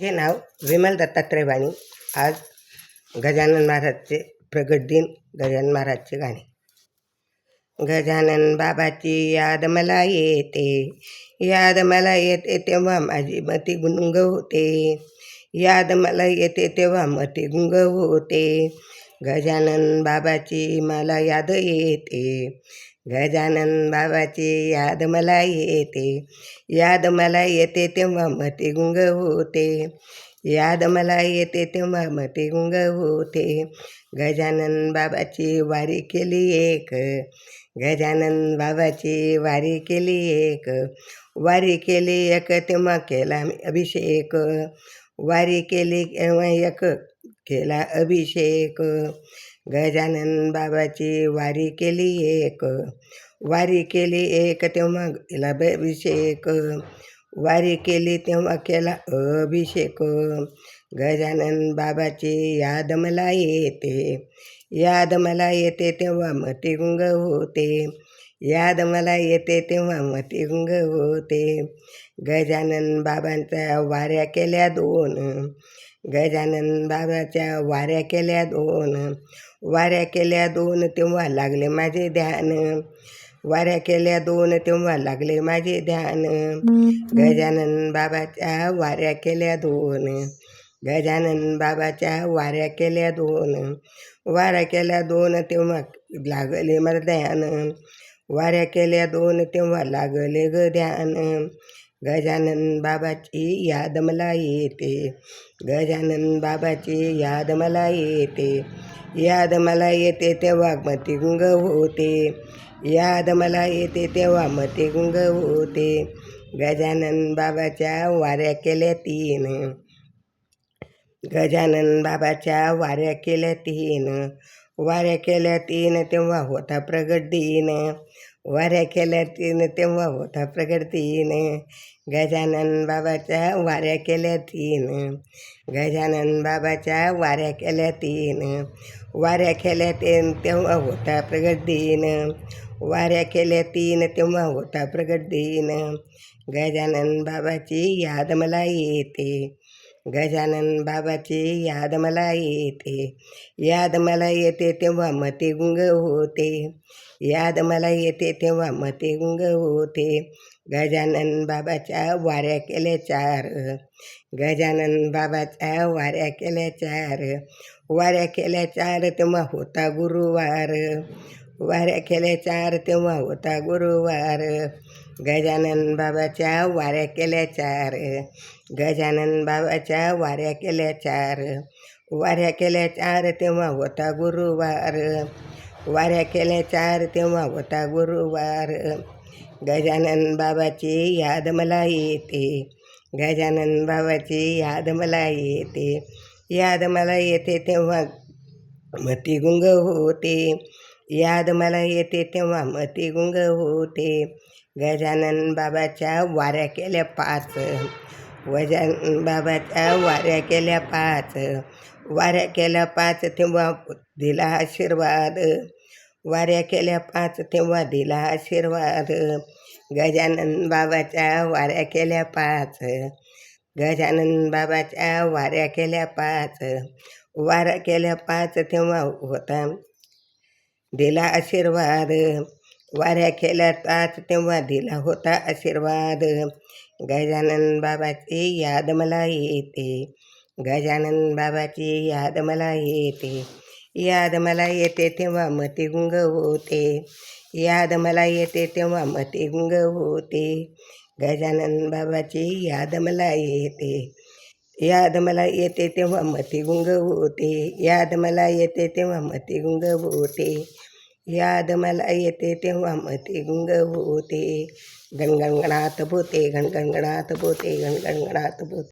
हे नाव विमल दत्तात्रय वाणी. आज गजानन महाराजचे प्रगट दिन गजानन महाराजचे गाणे. गजानन बाबाची याद मला येते याद मला येते तेव्हा माझी मती गुंग होते. याद मला येते तेव्हा मती गुंग होते. गजानन बाबाची मला याद येते गजानन बाबाची याद मला येते. याद मला येते तेव्हा मती गुंग होते. याद मला येते तेव्हा मती गुंग होते. गजानन बाबाची वारी केली एक. गजानन बाबाची वारी केली एक. वारी केली एक तेव्हा केला अभिषेक. वारी केली एक केला अभिषेक. गजानन बाबाची वारी केली एक. वारी केली एक तेव्हा केला अभिषेक. वारी केली तेव्हा केला अभिषेक. गजानन बाबाची याद मला येते. याद मला येते तेव्हा मती गुंग होते. याद मला येते तेव्हा मती गुंग होते. गजानन बाबांच्या वाऱ्या केल्या दोन. गजानन बाबाच्या वाऱ्या केल्या दोन. वाऱ्या केल्या दोन तेव्हा लागले माझे ध्यान. वाऱ्या केल्या दोन तेव्हा लागले माझे ध्यान. गजानन बाबाच्या वाऱ्या केल्या दोन. गजानन बाबाच्या वाऱ्या केल्या दोन. वाऱ्या केल्या दोन तेव्हा लागले मला ध्यान वाऱ्या केल्या दोन तेव्हा लागले ग ध्यान गजानन बाबाची याद मला येते. गजानन बाबाची याद मला येते. याद मला येते तेव्हा मती होते. याद मला येते तेव्हा मती होते. गजानन बाबाच्या वाऱ्या केल्या तीन. गजानन बाबाच्या वाऱ्या केल्या तीन वाऱ्या केल्या तीन तेव्हा होता प्रगट दिन. वाऱ्या केल्या तीन तेव्हा होता प्रगट दिन. गजानन बाबाच्या वाऱ्या केल्या तीन गजानन बाबाच्या वाऱ्या केल्या तीन वाऱ्या केल्या तीन तेव्हा होता प्रगट दिन. वाऱ्या केल्या तीन तेव्हा होता प्रगट दिन. गजानन बाबाची याद मला येते. गजानन बाबाची याद मला येते. याद मला येते तेव्हा मते गुंग होते. याद मला येते तेव्हा मते गुंग होते. गजानन बाबाच्या वाऱ्या केल्या चार. गजानन बाबाच्या वाऱ्या केल्या चार. वाऱ्या केल्या चार तेव्हा होता गुरुवार. वाऱ्या केल्या चार तेव्हा होता गुरुवार. गजानन बाबाच्या वाऱ्या केल्या चार. गजानन बाबाच्या वाऱ्या केल्या चार. वाऱ्या केल्या चार तेव्हा होता गुरुवार. वाऱ्या केल्या चार तेव्हा होता गुरुवार. गजानन बाबाची याद मला येते. गजानन बाबाची याद मला येते. याद मला येते तेव्हा मती गुंग होते. याद मला येते तेव्हा मती गुंग होते. गजानन बाबाच्या वाऱ्या केल्या पाच. गजानन बाबाच्या वाऱ्या केल्या पाच. वाऱ्या केल्या पाच तेव्हा दिला आशीर्वाद. वाऱ्या केल्या पाच तेव्हा दिला आशीर्वाद. गजानन बाबाच्या वाऱ्या केल्या पाच. गजानन बाबाच्या वाऱ्या केल्या पाच. वाऱ्या केल्या पाच तेव्हा होता दिला आशीर्वाद. वाऱ्या केल्या तेव्हा दिला होता आशीर्वाद. गजानन बाबाची याद मला येते. गजानन बाबाची याद मला येते. याद मला येते तेव्हा मती गुंग होते. याद मला येते तेव्हा मती गुंग होते. गजानन बाबाची याद मला येते. याद मला येते तेव्हा मती गुंग होते याद मला येते तेव्हा मती गुंग होते याद मला येते तेव्हा मती गुंग होते गणगणगणात बोते गणगणगणात बोते गणगणगणात पोते.